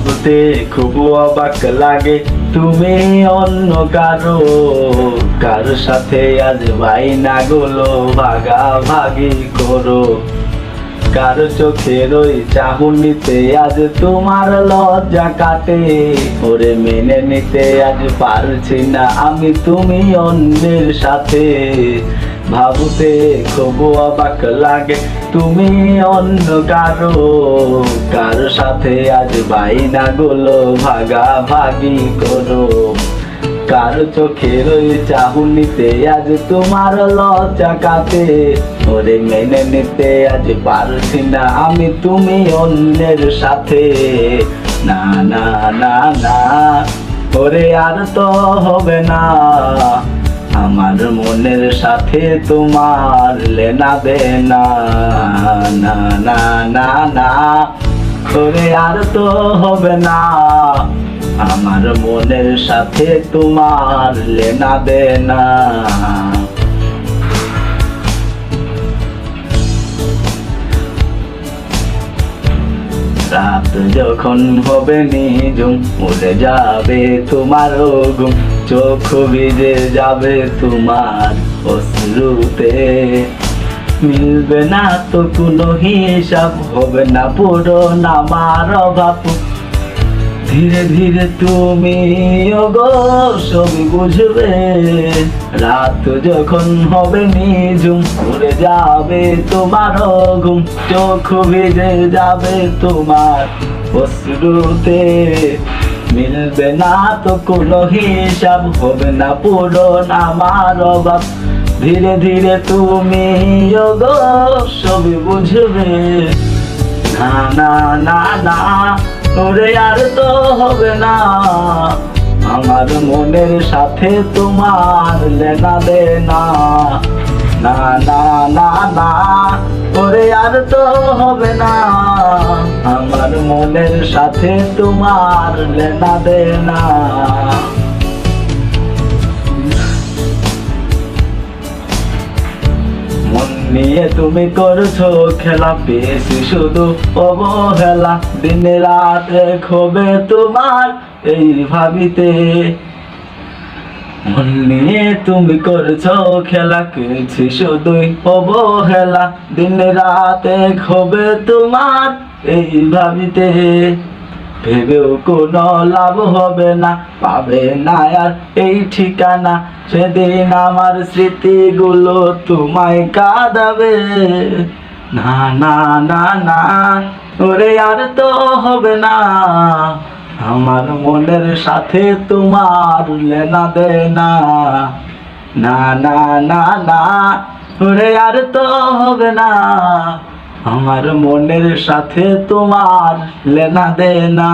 ভাবতে খুব অবাক লাগে। তুমি অন্য কারও, কার সাথে আজ ভাই না গুলো ভাগা ভাগি করো। কার চোখের ওই চাহুনিতে আজ তোমার লজ্জা কাটে। ওরে মেনে নিতে আজ পারছি না আমি তুমি অন্যের সাথে। ভাবতে খুব অবাক লাগে। তুমি অন্য কারও কার সাথে আজ বাইনা গুলো ভাগা ভাগি করো? কার চোখের ওই চাহুনিতে আজ তোমার লজ্জা কাতে ওরে মেনে নিতে আজ পারছি না আমি, তুমি অন্যের সাথে। না না না না, ওরে আর তো হবে না। আমার মনের সাথে তোমার লেনা দেনা না না না না। আর তো হবে না। আমার মনের সাথে তোমার লেনা দেনা রাত যখন হবে নিজুম উড়ে যাবে তোমার ঘুম চোখ ভিজে যাবে তোমার অশ্রুতে। মিলবে না তো কোনো হিসাব, হবে না পুরো আমার অভাব। ধীরে ধীরে তুমি, ওগো, সবই বুঝবে। রাত যখন হবে নিজুম উড়ে যাবে তোমার ঘুম। চোখ ভিজে যাবে তোমার অশ্রুতে। মিলবে না তো কোনো হিসাব হবে না পূরণ আমার অভাব। ধীরে ধীরে তুমি সবই বুঝবে। না না না না, ওরে আর তো হবে না। আমার মনের সাথে তোমার লেনা দে না না না না না ওরে আর তো হবে না। আমার মনের সাথে তোমার লেনা দে না নিয়ে তুমি করছ খেলা, পেয়েছি শুধু অবহেলা। দিনে রাতে খোবে তোমার এই ভাবিতে। মন তুমি করছ খেলা পেয়েছি শুধুই অবহেলা দিনে রাতে খোবে তোমার এই ভাবিতে। ভেবেও কোনো লাভ হবে না, পাবে না আর এই ঠিকানা। সেদিন আমার স্মৃতিগুলো তোমায় কাঁদাবে। না না না না, ওরে আর তো হবে না। আমার মনের সাথে তোমার লেনা দেনা। না না না না, ওরে আর তো হবে না। আমার মনের সাথে তোমার লেনা দে না